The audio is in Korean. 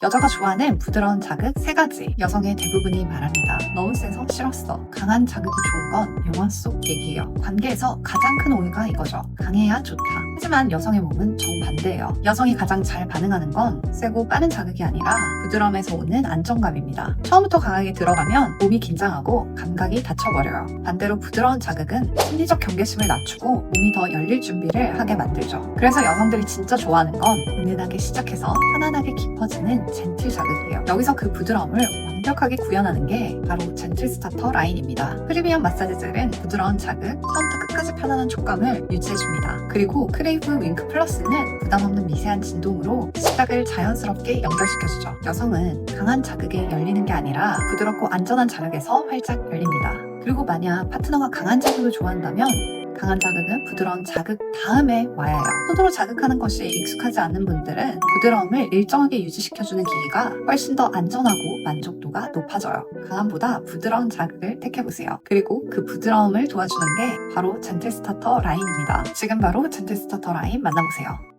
여자가 좋아하는 부드러운 자극 세 가지. 여성의 대부분이 말합니다. 너무 세서 싫었어. 강한 자극이 좋은 건 영화 속 얘기예요. 관계에서 가장 큰 오해가 이거죠. 강해야 좋다. 하지만 여성의 몸은 정반대예요. 여성이 가장 잘 반응하는 건 세고 빠른 자극이 아니라 부드러움에서 오는 안정감입니다. 처음부터 강하게 들어가면 몸이 긴장하고 감각이 닫혀버려요. 반대로 부드러운 자극은 심리적 경계심을 낮추고 몸이 더 열릴 준비를 하게 만들죠. 그래서 여성들이 진짜 좋아하는 건 은은하게 시작해서 편안하게 깊어지는 젠틀 자극이에요. 여기서 그 부드러움을 완벽하게 구현하는 게 바로 젠틀 스타터 라인입니다. 프리미엄 마사지 젤은 부드러운 자극, 처음부터 끝까지 편안한 촉감을 유지해줍니다. 그리고 크레이브 윙크 플러스는 부담 없는 미세한 진동으로 시각을 자연스럽게 연결시켜주죠. 여성은 강한 자극에 열리는 게 아니라 부드럽고 안전한 자극에서 활짝 열립니다. 그리고 만약 파트너가 강한 자극을 좋아한다면 강한 자극은 부드러운 자극 다음에 와야 해요. 손으로 자극하는 것이 익숙하지 않은 분들은 부드러움을 일정하게 유지시켜주는 기기가 훨씬 더 안전하고 만족도가 높아져요. 강함보다 부드러운 자극을 택해보세요. 그리고 그 부드러움을 도와주는 게 바로 젠틀 스타터 라인입니다. 지금 바로 젠틀 스타터 라인 만나보세요.